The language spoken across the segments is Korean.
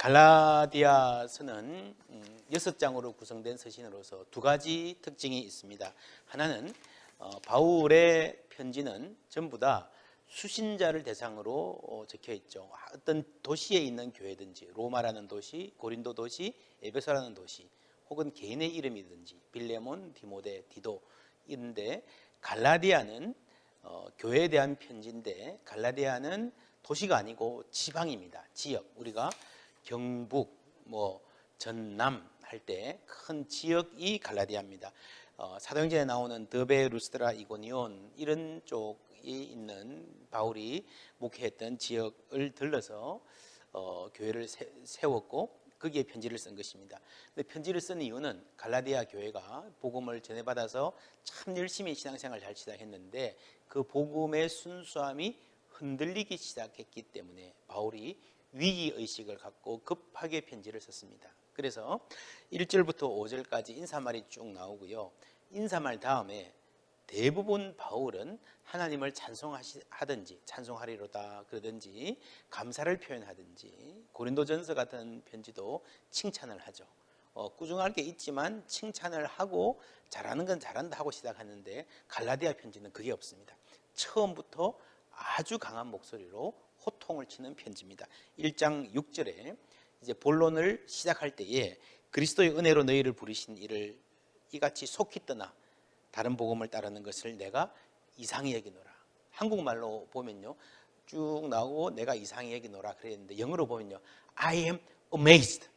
갈라디아서는 음, 여섯 장으로 구성된 서신으로서 두 가지 특징이 있습니다. 하나는 어, 바울의 편지는 전부 다 수신자를 대상으로 어, 적혀 있죠. 어떤 도시에 있는 교회든지 로마라는 도시, 고린도 도시, 에베소라는 도시, 혹은 개인의 이름이든지 빌레몬, 디모데, 디도 이런데 갈라디아는 어, 교회에 대한 편지인데 갈라디아는 도시가 아니고 지방입니다. 지역 우리가 경북, 뭐 전남 할 때 큰 지역이 갈라디아입니다. 어, 사도행전에 나오는 더베, 루스드라, 이고니온 이런 쪽에 있는 바울이 목회했던 지역을 들러서 어, 교회를 세, 세웠고 거기에 편지를 쓴 것입니다. 근데 편지를 쓴 이유는 갈라디아 교회가 복음을 전해받아서 참 열심히 신앙생활을 잘 시작했는데 그 복음의 순수함이 흔들리기 시작했기 때문에 바울이 위기 의식을 갖고 급하게 편지를 썼습니다. 그래서 1절부터 5절까지 인사말이 쭉 나오고요. 인사말 다음에 대부분 바울은 하나님을 찬송하든지 찬송하리로다 그러든지 감사를 표현하든지 고린도전서 같은 편지도 칭찬을 하죠. 어, 꾸중할 게 있지만 칭찬을 하고 잘하는 건 잘한다 하고 시작하는데 갈라디아 편지는 그게 없습니다. 처음부터 아주 강한 목소리로 호통을 치는 편지입니다. 1장 6절에 이제 본론을 시작할 때에 그리스도의 은혜로 너희를 부르신 이를 이같이 속히 떠나 다른 복음을 따르는 것을 내가 이상히 여기노라. 한국말로 보면요. 쭉 나오고 내가 이상히 여기노라 그랬는데 영어로 보면요. I am amazed.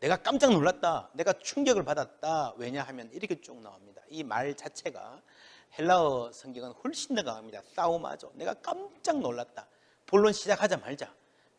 내가 깜짝 놀랐다. 내가 충격을 받았다. 왜냐하면 이렇게 쭉 나옵니다. 이 말 자체가 헬라어 성경은 훨씬 더 강합니다. 싸움하죠. 내가 깜짝 놀랐다. 본론 시작하자 말자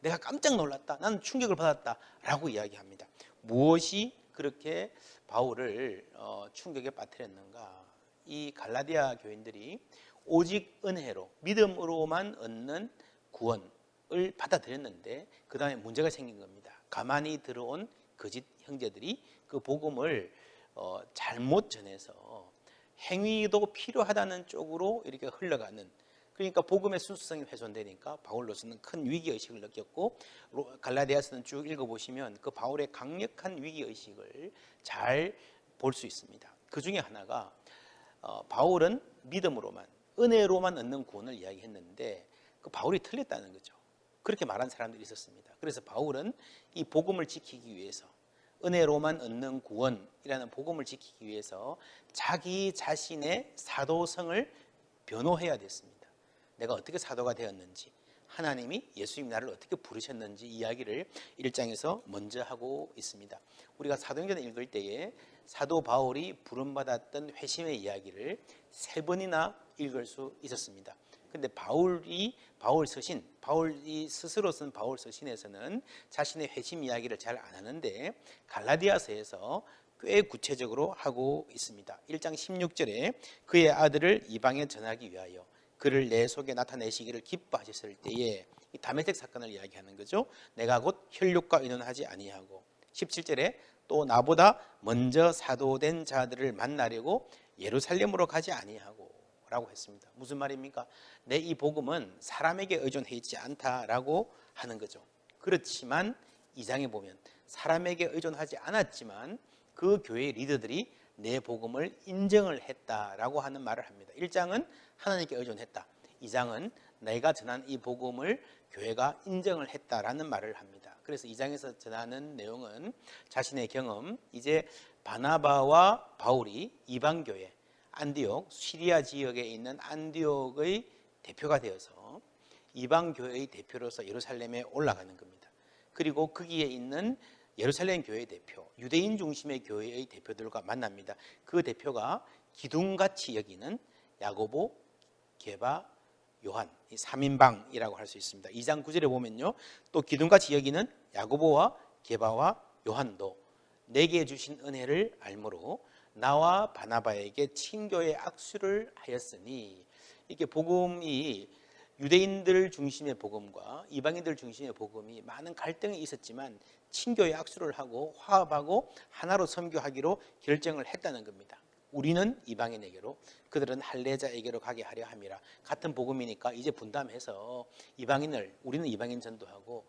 내가 깜짝 놀랐다. 나는 충격을 받았다. 라고 이야기합니다. 무엇이 그렇게 바울을 어, 충격에 빠뜨렸는가? 이 갈라디아 교인들이 오직 은혜로 믿음으로만 얻는 구원을 받아들였는데 그 다음에 문제가 생긴 겁니다. 가만히 들어온 거짓 형제들이 그 복음을 어, 잘못 전해서 행위도 필요하다는 쪽으로 이렇게 흘러가는 그러니까 복음의 순수성이 훼손되니까 바울로서는 큰 위기 의식을 느꼈고 갈라디아서는 쭉 읽어보시면 그 바울의 강력한 위기 의식을 잘 볼 수 있습니다. 그 중에 하나가 어, 바울은 믿음으로만 은혜로만 얻는 구원을 이야기했는데 그 바울이 틀렸다는 거죠. 그렇게 말한 사람들이 있었습니다. 그래서 바울은 이 복음을 지키기 위해서 은혜로만 얻는 구원이라는 복음을 지키기 위해서 자기 자신의 사도성을 변호해야 됐습니다. 내가 어떻게 사도가 되었는지 하나님이 예수님 나를 어떻게 부르셨는지 이야기를 1장에서 먼저 하고 있습니다. 우리가 사도행전을 읽을 때에 사도 바울이 부름받았던 회심의 이야기를 세 번이나 읽을 수 있었습니다. 근데 바울이 바울 서신, 바울이 스스로 쓴 바울 서신에서는 자신의 회심 이야기를 잘 안 하는데 갈라디아서에서 꽤 구체적으로 하고 있습니다. 1장 16절에 그의 아들을 이방에 전하기 위하여 그를 내 속에 나타내시기를 기뻐하셨을 때에 이 다메섹 사건을 이야기하는 거죠. 내가 곧 혈육과 의논하지 아니하고 17절에 또 나보다 먼저 사도된 자들을 만나려고 예루살렘으로 가지 아니하고 라고 했습니다. 무슨 말입니까? 내 이 복음은 사람에게 의존해 있지 않다라고 하는 거죠. 그렇지만 이 장에 보면 사람에게 의존하지 않았지만 그 교회의 리더들이 내 복음을 인정을 했다라고 하는 말을 합니다. 1장은 하나님께 의존했다. 2장은 내가 전한 이 복음을 교회가 인정을 했다라는 말을 합니다. 그래서 2장에서 전하는 내용은 자신의 경험, 이제 바나바와 바울이 이방 교회 안디옥 시리아 지역에 있는 안디옥의 대표가 되어서 이방 교회의 대표로서 예루살렘에 올라가는 겁니다. 그리고 거기에 있는 예루살렘 교회 대표, 유대인 중심의 교회의 대표들과 만납니다. 그 대표가 기둥같이 여기는 야고보, 게바, 요한, 이 3인방이라고 할 수 있습니다. 2장 9절에 보면요. 또 기둥같이 여기는 야고보와 게바와 요한도 내게 주신 은혜를 알므로 나와 바나바에게 친교의 악수를 하였으니 이게 복음이 유대인들 중심의 복음과 이방인들 중심의 복음이 많은 갈등이 있었지만 친교의 악수를 하고 화합하고 하나로 선교하기로 결정을 했다는 겁니다. 우리는 이방인에게로 그들은 할례자에게로 가게 하려 함이라 같은 복음이니까 이제 분담해서 이방인을 우리는 이방인 전도하고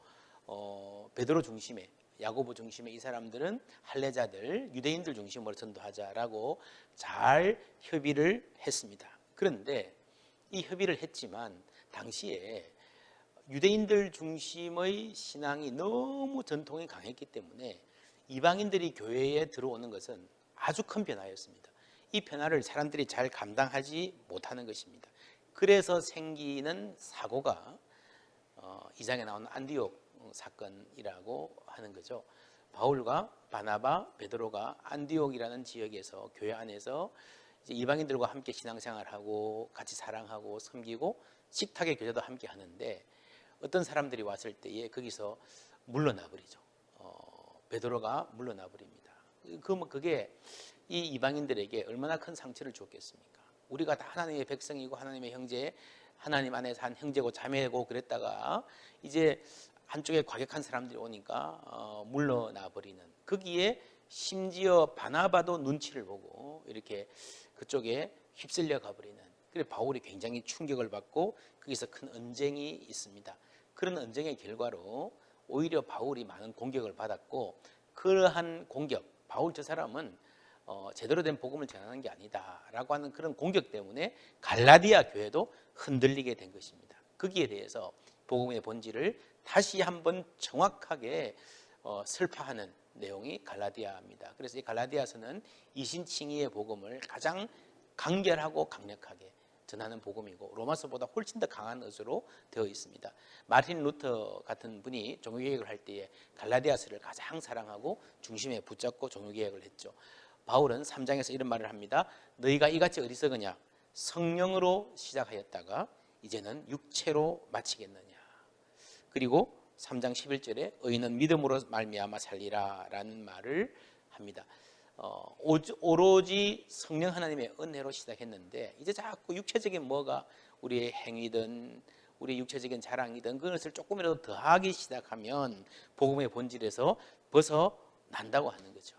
어, 베드로 중심의 야고보 중심의 이 사람들은 할례자들, 유대인들 중심으로 전도하자라고 잘 협의를 했습니다. 그런데 이 협의를 했지만 당시에 유대인들 중심의 신앙이 너무 전통이 강했기 때문에 이방인들이 교회에 들어오는 것은 아주 큰 변화였습니다. 이 변화를 사람들이 잘 감당하지 못하는 것입니다. 그래서 생기는 사고가 어, 2장에 나오는 안디옥 사건이라고 하는 거죠. 바울과 바나바, 베드로가 안디옥이라는 지역에서 교회 안에서 이방인들과 함께 신앙생활하고 같이 사랑하고 섬기고 식탁의 교제도 함께 하는데 어떤 사람들이 왔을 때에 거기서 물러나 버리죠. 어, 베드로가 물러나 버립니다. 그러면 그게 이 이방인들에게 얼마나 큰 상처를 줬겠습니까? 우리가 다 하나님의 백성이고 하나님의 형제, 하나님 안에서 한 형제고 자매고 그랬다가 이제 한쪽에 과격한 사람들이 오니까 어, 물러나 버리는 거기에 심지어 바나바도 눈치를 보고 이렇게 그쪽에 휩쓸려 가버리는 그래 바울이 굉장히 충격을 받고 거기서 큰 언쟁이 있습니다. 그런 언쟁의 결과로 오히려 바울이 많은 공격을 받았고 그러한 공격 바울 저 사람은 어, 제대로 된 복음을 전하는 게 아니다라고 하는 그런 공격 때문에 갈라디아 교회도 흔들리게 된 것입니다. 거기에 대해서 복음의 본질을 다시 한번 정확하게 어, 설파하는 내용이 갈라디아입니다. 그래서 이 갈라디아서는 이신칭의의 복음을 가장 간결하고 강력하게 전하는 복음이고 로마서보다 훨씬 더 강한 것으로 되어 있습니다. 마틴 루터 같은 분이 종교개혁을 할 때에 갈라디아서를 가장 사랑하고 중심에 붙잡고 종교개혁을 했죠. 바울은 3장에서 이런 말을 합니다. 너희가 이같이 어리석으냐? 성령으로 시작하였다가 이제는 육체로 마치겠느냐? 그리고 3장 11절에 의인은 믿음으로 말미암아 살리라라는 말을 합니다. 어, 오로지 성령 하나님의 은혜로 시작했는데 이제 자꾸 육체적인 뭐가 우리의 행위든 우리 육체적인 자랑이든 그것을 조금이라도 더하기 시작하면 복음의 본질에서 벗어난다고 하는 거죠.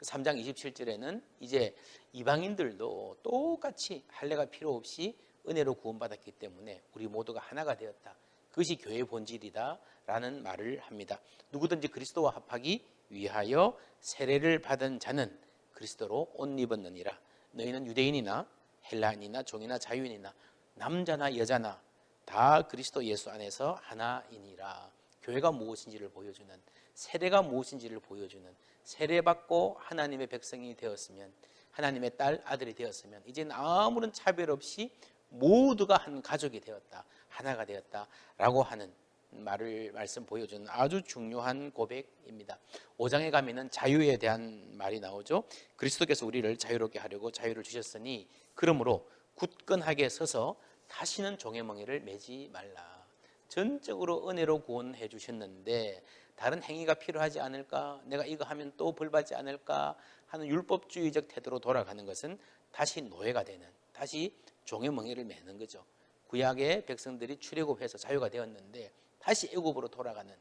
3장 27절에는 이제 이방인들도 똑같이 할례가 필요 없이 은혜로 구원받았기 때문에 우리 모두가 하나가 되었다. 그것이 교회의 본질이다라는 말을 합니다. 누구든지 그리스도와 합하기 위하여 세례를 받은 자는 그리스도로 옷 입었느니라. 너희는 유대인이나 헬라인이나 종이나 자유인이나 남자나 여자나 다 그리스도 예수 안에서 하나이니라. 교회가 무엇인지를 보여주는 세례가 무엇인지를 보여주는 세례받고 하나님의 백성이 되었으면 하나님의 딸 아들이 되었으면 이제는 아무런 차별 없이 모두가 한 가족이 되었다 하나가 되었다라고 하는 말을 말씀 보여주는 아주 중요한 고백입니다. 5장에 가면은 자유에 대한 말이 나오죠. 그리스도께서 우리를 자유롭게 하려고 자유를 주셨으니 그러므로 굳건하게 서서 다시는 종의 멍에를 매지 말라. 전적으로 은혜로 구원해 주셨는데 다른 행위가 필요하지 않을까? 내가 이거 하면 또 벌 받지 않을까? 하는 율법주의적 태도로 돌아가는 것은 다시 노예가 되는, 다시 종의 멍에를 매는 거죠. 구약의 백성들이 출애굽해서 자유가 되었는데 다시 애굽으로 돌아가는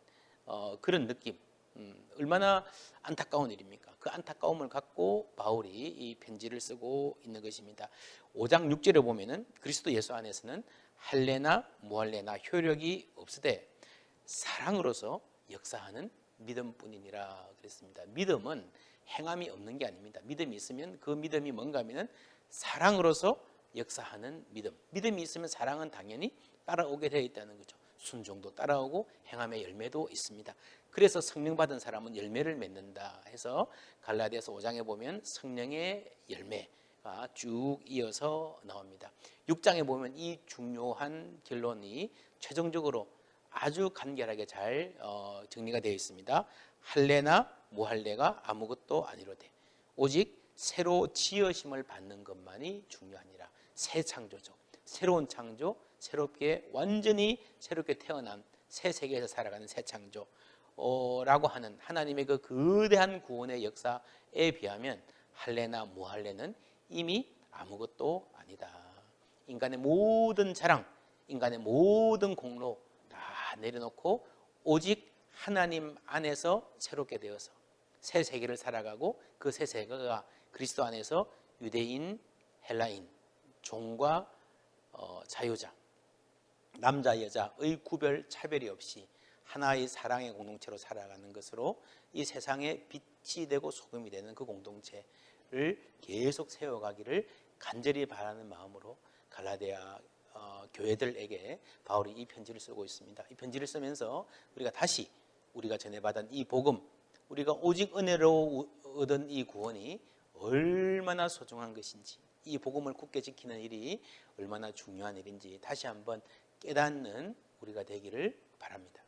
어, 그런 느낌. 음, 얼마나 안타까운 일입니까? 그 안타까움을 갖고 바울이 이 편지를 쓰고 있는 것입니다. 5장 6절에 보면은 그리스도 예수 안에서는 할례나 무할례나 효력이 없으되 사랑으로서 역사하는 믿음뿐이니라 그랬습니다. 믿음은 행함이 없는 게 아닙니다. 믿음이 있으면 그 믿음이 뭔가 하면은 사랑으로서 역사하는 믿음. 믿음이 있으면 사랑은 당연히 따라오게 되어 있다는 거죠. 순종도 따라오고 행함의 열매도 있습니다. 그래서 성령 받은 사람은 열매를 맺는다 해서 갈라디아서 5장에 보면 성령의 열매가 쭉 이어서 나옵니다. 6장에 보면 이 중요한 결론이 최종적으로 아주 간결하게 잘 어, 정리가 되어 있습니다. 할례나 무할례가 아무것도 아니로되 오직 새로 지어심을 받는 것만이 중요하니라. 새 창조죠. 새로운 창조, 새롭게 완전히 새롭게 태어난 새 세계에서 살아가는 새 창조 라고 하는 하나님의 그 거대한 구원의 역사에 비하면 할례나 무할례는 이미 아무것도 아니다. 인간의 모든 자랑, 인간의 모든 공로 다 내려놓고 오직 하나님 안에서 새롭게 되어서 새 세계를 살아가고 그 새 세계가 그리스도 안에서 유대인, 헬라인, 종과 어, 자유자 남자 여자의 구별 차별이 없이 하나의 사랑의 공동체로 살아가는 것으로 이 세상에 빛이 되고 소금이 되는 그 공동체를 계속 세워가기를 간절히 바라는 마음으로 갈라디아 어, 교회들에게 바울이 이 편지를 쓰고 있습니다. 이 편지를 쓰면서 우리가 다시 우리가 전해받은 이 복음, 우리가 오직 은혜로 얻은 이 구원이 얼마나 소중한 것인지, 이 복음을 굳게 지키는 일이 얼마나 중요한 일인지 다시 한번 깨닫는 우리가 되기를 바랍니다.